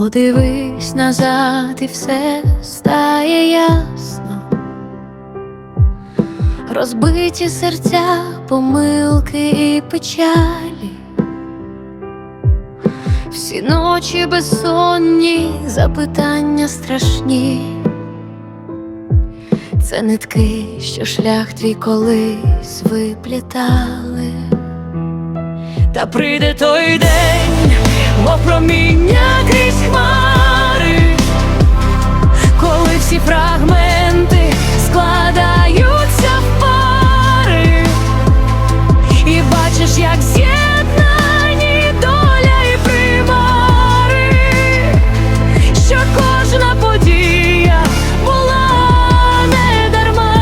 Подивись назад і все стає ясно. Розбиті серця, помилки і печалі. Всі ночі безсонні, запитання страшні. Це нитки, що шлях твій колись виплітали. Та прийде той день, мов проміння крізь хмари, коли всі фрагменти складаються в пари, і бачиш, як з'єднані доля і примари, що кожна подія була не дарма.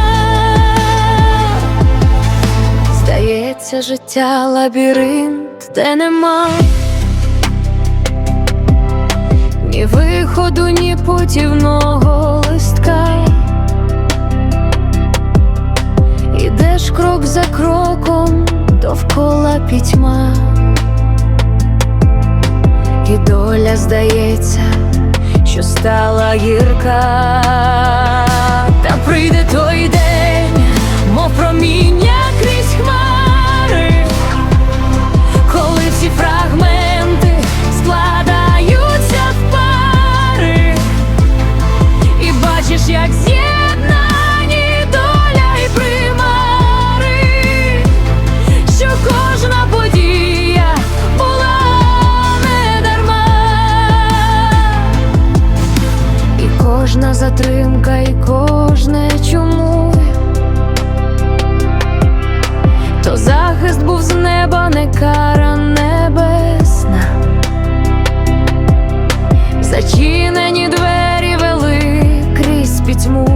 Здається, життя лабіринт, де нема ні виходу, ні путівного листка. Ідеш крок за кроком, довкола пітьма, і доля здається, що стала гірка, та прийде той день, і кожне чому. То захист був з неба, не кара небесна. Зачинені двері вели крізь пітьму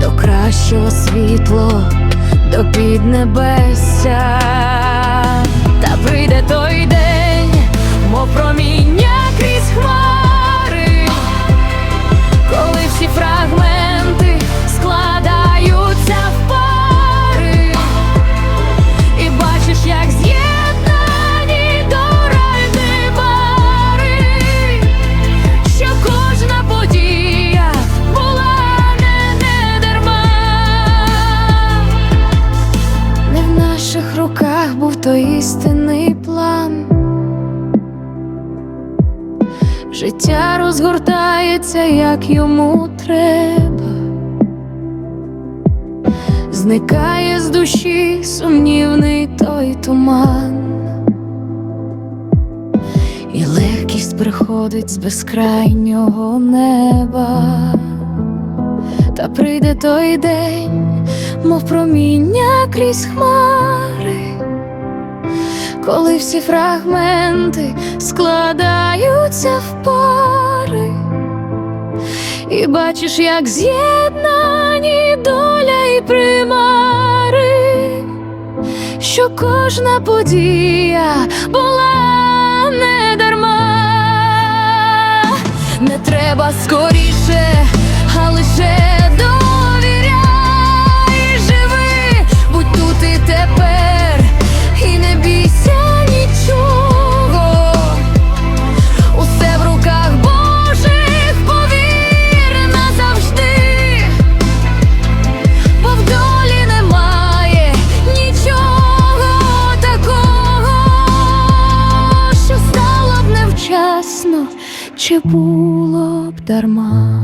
до кращого світло, до піднебесся. Та прийде той день, мов проміння руках був той істинний план. Життя розгортається, як йому треба. Зникає з душі сумнівний той туман, і легкість приходить з безкрайнього неба, та прийде той день, мов проміння крізь хмари, коли всі фрагменти складаються в пари. І бачиш, як з'єднані доля і примари, що кожна подія була не дарма, не треба скоріше, а лише чи було б дарма.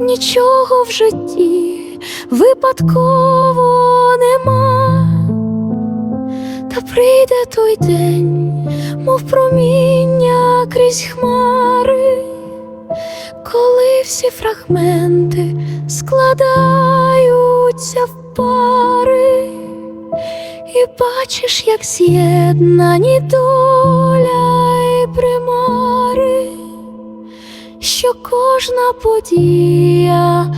Нічого в житті випадково нема. Та прийде той день, мов проміння крізь хмари, коли всі фрагменти складаються в пари, і бачиш, як з'єднані доля і що кожна подія